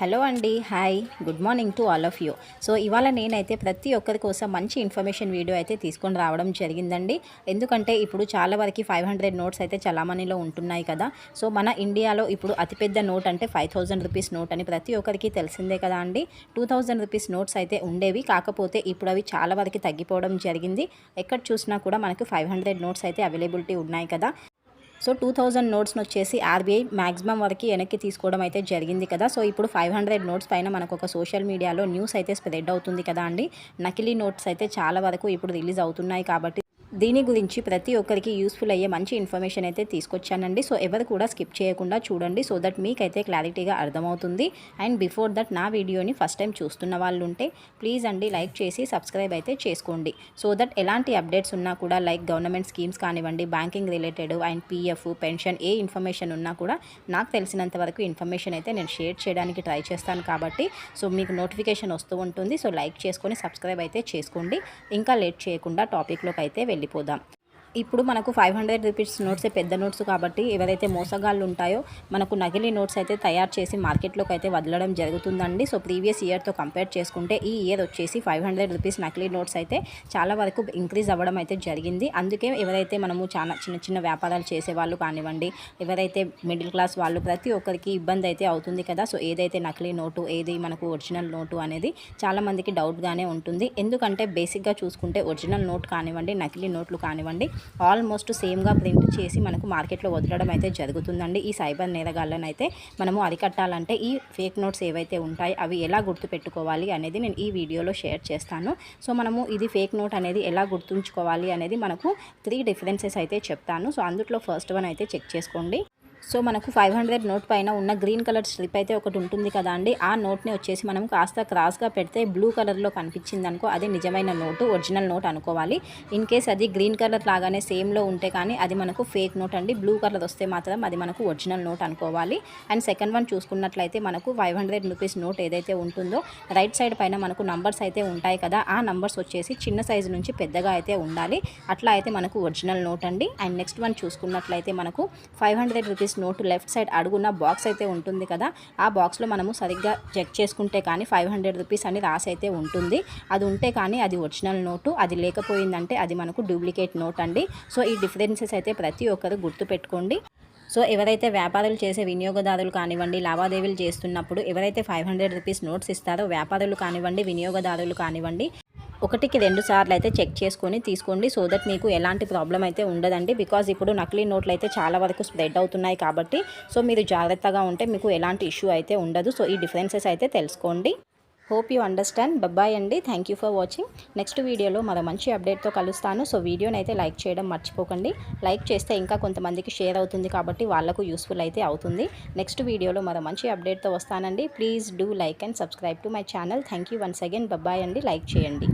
Hello అండి hi good morning to all of you. So ఇవాళ నేనైతే ప్రతి ఒక్కరి కోసం మంచి ఇన్ఫర్మేషన్ వీడియో అయితే తీసుకొని రావడం జరిగిందండి. ఎందుకంటే ఇప్పుడు చాలా వరకు ఫైవ్ హండ్రెడ్ నోట్స్ అయితే చలామణిలో ఉంటున్నాయి కదా. సో మన ఇండియాలో ఇప్పుడు అతిపెద్ద నోట్ అంటే ఫైవ్ థౌజండ్ రూపీస్ నోట్ అని ప్రతి ఒక్కరికి తెలిసిందే కదా అండి. టూ థౌజండ్ రూపీస్ నోట్స్ అయితే ఉండేవి. కాకపోతే ఇప్పుడు అవి చాలా వరకు తగ్గిపోవడం జరిగింది. ఎక్కడ చూసినా కూడా మనకు ఫైవ్ హండ్రెడ్ నోట్స్ అయితే అవైలబిలిటీ ఉన్నాయి కదా. సో టూ థౌజండ్ నోట్స్ని వచ్చేసి ఆర్బీఐ మ్యాక్సిమం వరకు వెనక్కి తీసుకోవడం అయితే జరిగింది కదా. సో ఇప్పుడు ఫైవ్ హండ్రెడ్ నోట్స్ పైన మనకు ఒక సోషల్ మీడియాలో న్యూస్ అయితే స్ప్రెడ్ అవుతుంది కదా అండి. నకిలీ నోట్స్ అయితే చాలా వరకు ఇప్పుడు రిలీజ్ అవుతున్నాయి కాబట్టి దీని గురించి ప్రతి ఒక్కరికి యూస్ఫుల్ అయ్యే మంచి ఇన్ఫర్మేషన్ అయితే తీసుకొచ్చానండి. సో ఎవరు కూడా స్కిప్ చేయకుండా చూడండి. సో దట్ మీకైతే క్లారిటీగా అర్థమవుతుంది. అండ్ బిఫోర్ దట్ నా వీడియోని ఫస్ట్ టైం చూస్తున్న వాళ్ళు ఉంటే ప్లీజ్ అండి లైక్ చేసి సబ్స్క్రైబ్ అయితే చేసుకోండి. సో దట్ ఎలాంటి అప్డేట్స్ ఉన్నా కూడా లైక్ గవర్నమెంట్ స్కీమ్స్ కానివ్వండి banking related and PF pension A information ఉన్నా కూడా నాకు తెలిసినంత వరకు ఇన్ఫర్మేషన్ అయితే నేను షేర్ చేయడానికి ట్రై చేస్తాను కాబట్టి సో మీకు నోటిఫికేషన్ వస్తూ ఉంటుంది. సో లైక్ చేసుకొని సబ్స్క్రైబ్ అయితే చేసుకోండి. ఇంకా లేట్ చేయకుండా టాపిక్లోకి అయితే వెళ్ళిపోదాం. ఇప్పుడు మనకు ఫైవ్ హండ్రెడ్ రూపీస్ నోట్సే పెద్ద నోట్స్ కాబట్టి ఎవరైతే మోసగాళ్ళు ఉంటాయో మనకు నకిలీ నోట్స్ అయితే తయారు చేసి మార్కెట్లోకి అయితే వదలడం జరుగుతుందండి. సో ప్రీవియస్ ఇయర్తో కంపేర్ చేసుకుంటే ఈ ఇయర్ వచ్చేసి ఫైవ్ హండ్రెడ్ రూపీస్ నకిలీ నోట్స్ అయితే చాలా వరకు ఇంక్రీజ్ అవ్వడం అయితే జరిగింది. అందుకే ఎవరైతే మనము చాలా చిన్న చిన్న వ్యాపారాలు చేసే వాళ్ళు కానివ్వండి ఎవరైతే మిడిల్ క్లాస్ వాళ్ళు ప్రతి ఒక్కరికి ఇబ్బంది అయితే అవుతుంది కదా. సో ఏదైతే నకిలీ నోటు ఏది మనకు ఒరిజినల్ నోటు అనేది చాలామందికి డౌట్గానే ఉంటుంది. ఎందుకంటే బేసిక్గా చూసుకుంటే ఒరిజినల్ నోట్ కానివ్వండి నకిలీ నోట్లు కానివ్వండి ఆల్మోస్ట్ సేమ్గా ప్రింట్ చేసి మనకు మార్కెట్లో వదలడం అయితే జరుగుతుందండి. ఈ సైబర్ నేరగాళ్ళని అయితే మనము అరికట్టాలంటే ఈ ఫేక్ నోట్స్ ఏవైతే ఉంటాయి అవి ఎలా గుర్తుపెట్టుకోవాలి అనేది నేను ఈ వీడియోలో షేర్ చేస్తాను. సో మనము ఇది ఫేక్ నోట్ అనేది ఎలా గుర్తుంచుకోవాలి అనేది మనకు త్రీ డిఫరెన్సెస్ అయితే చెప్తాను. సో అందులో ఫస్ట్ వన్ అయితే చెక్ చేసుకోండి. సో మనకు ఫైవ్ హండ్రెడ్ నోట్ పైన ఉన్న గ్రీన్ కలర్ స్ట్రిప్ అయితే ఒకటి ఉంటుంది కదా అండి. ఆ నోట్ని వచ్చేసి మనం కాస్త క్రాస్గా పెడితే బ్లూ కలర్లో కనిపించింది అనుకో అది నిజమైన నోటు ఒరిజినల్ నోట్ అనుకోవాలి. ఇన్ కేస్ అది గ్రీన్ కలర్ లాగానే సేమ్లో ఉంటే కానీ అది మనకు ఫేక్ నోట్ అండి. బ్లూ కలర్ వస్తే మాత్రం అది మనకు ఒరిజినల్ నోట్ అనుకోవాలి. అండ్ సెకండ్ వన్ చూసుకున్నట్లయితే మనకు ఫైవ్ హండ్రెడ్ రూపీస్ నోట్ ఏదైతే ఉంటుందో రైట్ సైడ్ పైన మనకు నంబర్స్ అయితే ఉంటాయి కదా ఆ నంబర్స్ వచ్చేసి చిన్న సైజు నుంచి పెద్దగా అయితే ఉండాలి. అట్లా అయితే మనకు ఒరిజినల్ నోట్ అండి. అండ్ నెక్స్ట్ వన్ చూసుకున్నట్లయితే మనకు five hundred rupees note left side అడుగున్న box అయితే ఉంటుంది కదా ఆ బాక్స్లో మనము సరిగ్గా చెక్ చేసుకుంటే కానీ ఫైవ్ హండ్రెడ్ రూపీస్ అని రాసి అయితే ఉంటుంది. అది ఉంటే కానీ అది ఒరిజినల్ నోటు అది లేకపోయిందంటే అది మనకు డూప్లికేట్ నోట్ అండి. సో ఈ డిఫరెన్సెస్ అయితే ప్రతి ఒక్కరు గుర్తుపెట్టుకోండి సో ఎవరైతే వ్యాపారాలు చేసే వినియోగదారులు కానివ్వండి లావాదేవీలు చేస్తున్నప్పుడు ఎవరైతే ఫైవ్ హండ్రెడ్ రూపీస్ నోట్స్ ఇస్తారో వ్యాపారులు కానివ్వండి వినియోగదారులు కానివ్వండి ఒకటికి రెండు సార్లు అయితే చెక్ చేసుకొని తీసుకోండి. సో దట్ మీకు ఎలాంటి ప్రాబ్లం అయితే ఉండదండి. బికాజ్ ఇప్పుడు నకిలీ నోట్లు అయితే చాలా వరకు స్ప్రెడ్ అవుతున్నాయి కాబట్టి సో మీరు జాగ్రత్తగా ఉంటే మీకు ఎలాంటి ఇష్యూ అయితే ఉండదు. సో ఈ డిఫరెన్సెస్ అయితే తెలుసుకోండి. Hope you understand. బబ్బాయ్ అండి. Thank you for watching. Next వీడియోలో మరో మంచి అప్డేట్తో కలుస్తాను. సో వీడియోని అయితే లైక్ చేయడం మర్చిపోకండి. లైక్ చేస్తే ఇంకా కొంతమందికి షేర్ అవుతుంది కాబట్టి వాళ్ళకు యూస్ఫుల్ అయితే అవుతుంది. నెక్స్ట్ వీడియోలో మరో మంచి అప్డేట్తో వస్తానండి. Please do like and subscribe to my channel. Thank you once again. Bye bye అండి. లైక్ చేయండి.